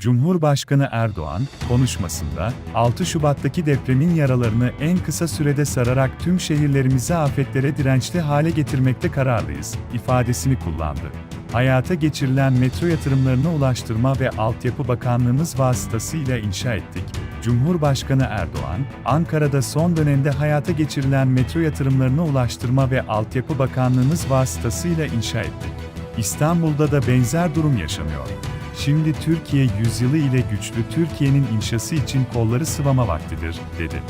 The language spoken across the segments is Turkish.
Cumhurbaşkanı Erdoğan, konuşmasında, 6 Şubat'taki depremin yaralarını en kısa sürede sararak tüm şehirlerimizi afetlere dirençli hale getirmekte kararlıyız, ifadesini kullandı. Hayata geçirilen metro yatırımlarını Ulaştırma ve Altyapı Bakanlığımız vasıtasıyla inşa ettik. Cumhurbaşkanı Erdoğan, Ankara'da son dönemde hayata geçirilen metro yatırımlarını Ulaştırma ve Altyapı Bakanlığımız vasıtasıyla inşa ettik. İstanbul'da da benzer durum yaşanıyor. Şimdi Türkiye yüzyılı ile güçlü Türkiye'nin inşası için kolları sıvama vaktidir, dedi.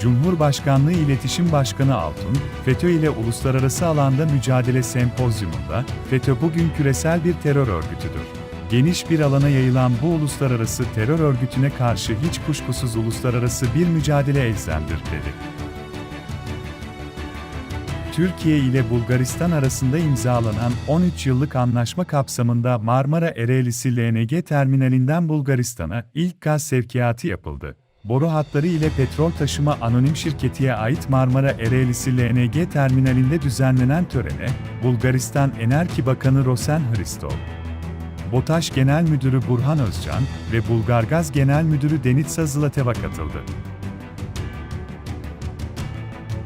Cumhurbaşkanlığı İletişim Başkanı Altun, FETÖ ile uluslararası alanda mücadele sempozyumunda, FETÖ bugün küresel bir terör örgütüdür. Geniş bir alana yayılan bu uluslararası terör örgütüne karşı hiç kuşkusuz uluslararası bir mücadele elzemdir, dedi. Türkiye ile Bulgaristan arasında imzalanan 13 yıllık anlaşma kapsamında Marmara Ereğlisi LNG terminalinden Bulgaristan'a ilk gaz sevkiyatı yapıldı. Boru hatları ile petrol taşıma anonim şirketiye ait Marmara Ereğlisi LNG terminalinde düzenlenen törene, Bulgaristan Enerji Bakanı Rosen Hristov, BOTAŞ Genel Müdürü Burhan Özcan ve Bulgargaz Genel Müdürü Denitsa Zlateva katıldı.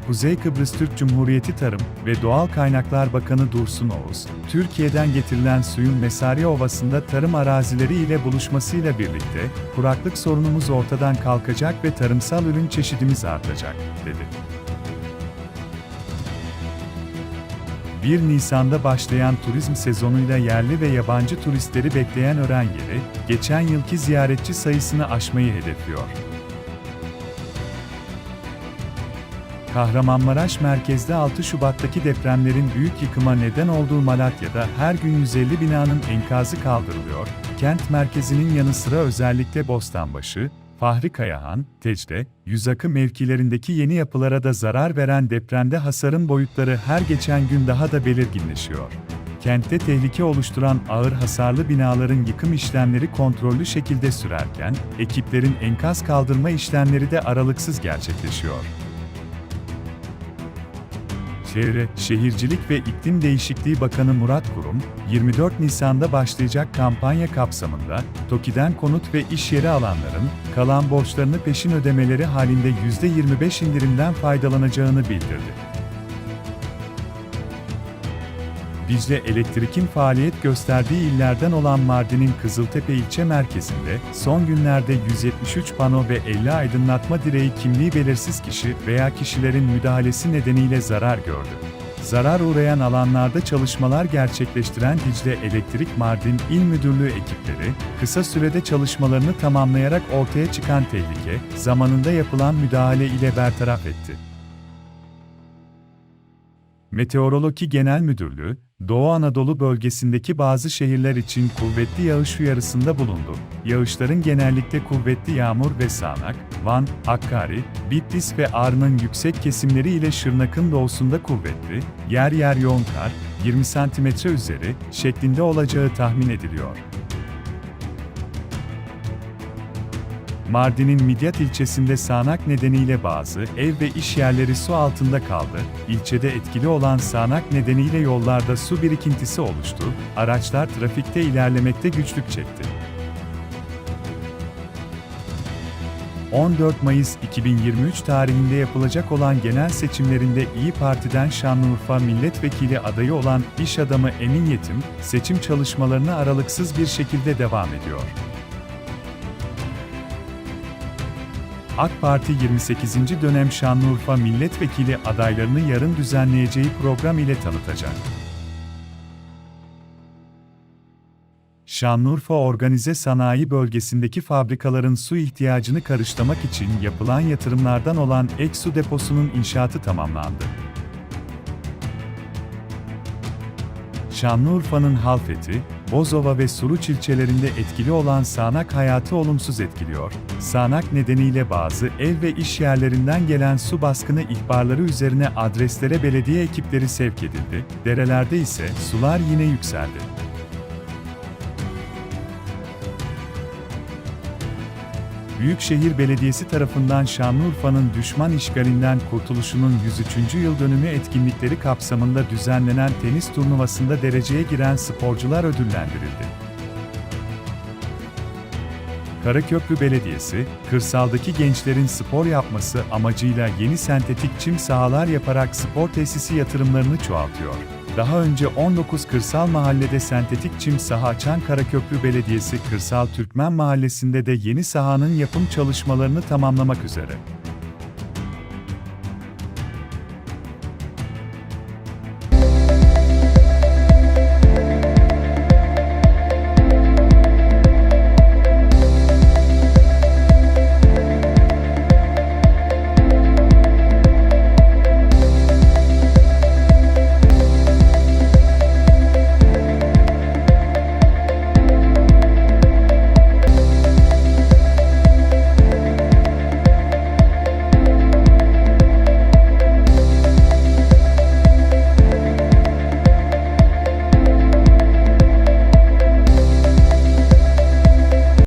Kuzey Kıbrıs Türk Cumhuriyeti Tarım ve Doğal Kaynaklar Bakanı Dursun Oğuz, Türkiye'den getirilen suyun Mesari Ovası'nda tarım arazileri ile buluşmasıyla birlikte, kuraklık sorunumuz ortadan kalkacak ve tarımsal ürün çeşidimiz artacak, dedi. 1 Nisan'da başlayan turizm sezonuyla yerli ve yabancı turistleri bekleyen Ören Yeri, geçen yılki ziyaretçi sayısını aşmayı hedefliyor. Kahramanmaraş merkezde 6 Şubat'taki depremlerin büyük yıkıma neden olduğu Malatya'da her gün 150 binanın enkazı kaldırılıyor. Kent merkezinin yanı sıra özellikle Bostanbaşı, Fahri Kayahan, Tecle, Yüzakı mevkilerindeki yeni yapılara da zarar veren depremde hasarın boyutları her geçen gün daha da belirginleşiyor. Kentte tehlike oluşturan ağır hasarlı binaların yıkım işlemleri kontrollü şekilde sürerken, ekiplerin enkaz kaldırma işlemleri de aralıksız gerçekleşiyor. Çevre, Şehircilik ve İklim Değişikliği Bakanı Murat Kurum, 24 Nisan'da başlayacak kampanya kapsamında, TOKİ'den konut ve iş yeri alanların, kalan borçlarını peşin ödemeleri halinde %25 indirimden faydalanacağını bildirdi. Dicle Elektrik'in faaliyet gösterdiği illerden olan Mardin'in Kızıltepe ilçe merkezinde son günlerde 173 pano ve 50 aydınlatma direği kimliği belirsiz kişi veya kişilerin müdahalesi nedeniyle zarar gördü. Zarar uğrayan alanlarda çalışmalar gerçekleştiren Dicle Elektrik Mardin İl Müdürlüğü ekipleri, kısa sürede çalışmalarını tamamlayarak ortaya çıkan tehlike, zamanında yapılan müdahale ile bertaraf etti. Meteoroloji Genel Müdürlüğü, Doğu Anadolu bölgesindeki bazı şehirler için kuvvetli yağış uyarısında bulundu. Yağışların genellikle kuvvetli yağmur ve sağanak, Van, Hakkari, Bitlis ve Ağrı'nın yüksek kesimleri ile Şırnak'ın doğusunda kuvvetli, yer yer yoğun kar, 20 cm üzeri şeklinde olacağı tahmin ediliyor. Mardin'in Midyat ilçesinde sağanak nedeniyle bazı ev ve iş yerleri su altında kaldı. İlçede etkili olan sağanak nedeniyle yollarda su birikintisi oluştu. Araçlar trafikte ilerlemekte güçlük çekti. 14 Mayıs 2023 tarihinde yapılacak olan genel seçimlerinde İyi Parti'den Şanlıurfa milletvekili adayı olan iş adamı Emin Yetim, seçim çalışmalarına aralıksız bir şekilde devam ediyor. AK Parti 28. dönem Şanlıurfa milletvekili adaylarını yarın düzenleyeceği program ile tanıtacak. Şanlıurfa Organize Sanayi Bölgesi'ndeki fabrikaların su ihtiyacını karşılamak için yapılan yatırımlardan olan ek su deposunun inşaatı tamamlandı. Şanlıurfa'nın Halfeti, Bozova ve Suruç ilçelerinde etkili olan sağanak hayatı olumsuz etkiliyor. Sağanak nedeniyle bazı ev ve iş yerlerinden gelen su baskını ihbarları üzerine adreslere belediye ekipleri sevk edildi. Derelerde ise sular yine yükseldi. Büyükşehir Belediyesi tarafından Şanlıurfa'nın düşman işgalinden kurtuluşunun 103. yıl dönümü etkinlikleri kapsamında düzenlenen tenis turnuvasında dereceye giren sporcular ödüllendirildi. Karaköprü Belediyesi, kırsaldaki gençlerin spor yapması amacıyla yeni sentetik çim sahalar yaparak spor tesisi yatırımlarını çoğaltıyor. Daha önce 19 kırsal mahallede sentetik çim saha açan Karaköprü Belediyesi Kırsal Türkmen Mahallesi'nde de yeni sahanın yapım çalışmalarını tamamlamak üzere.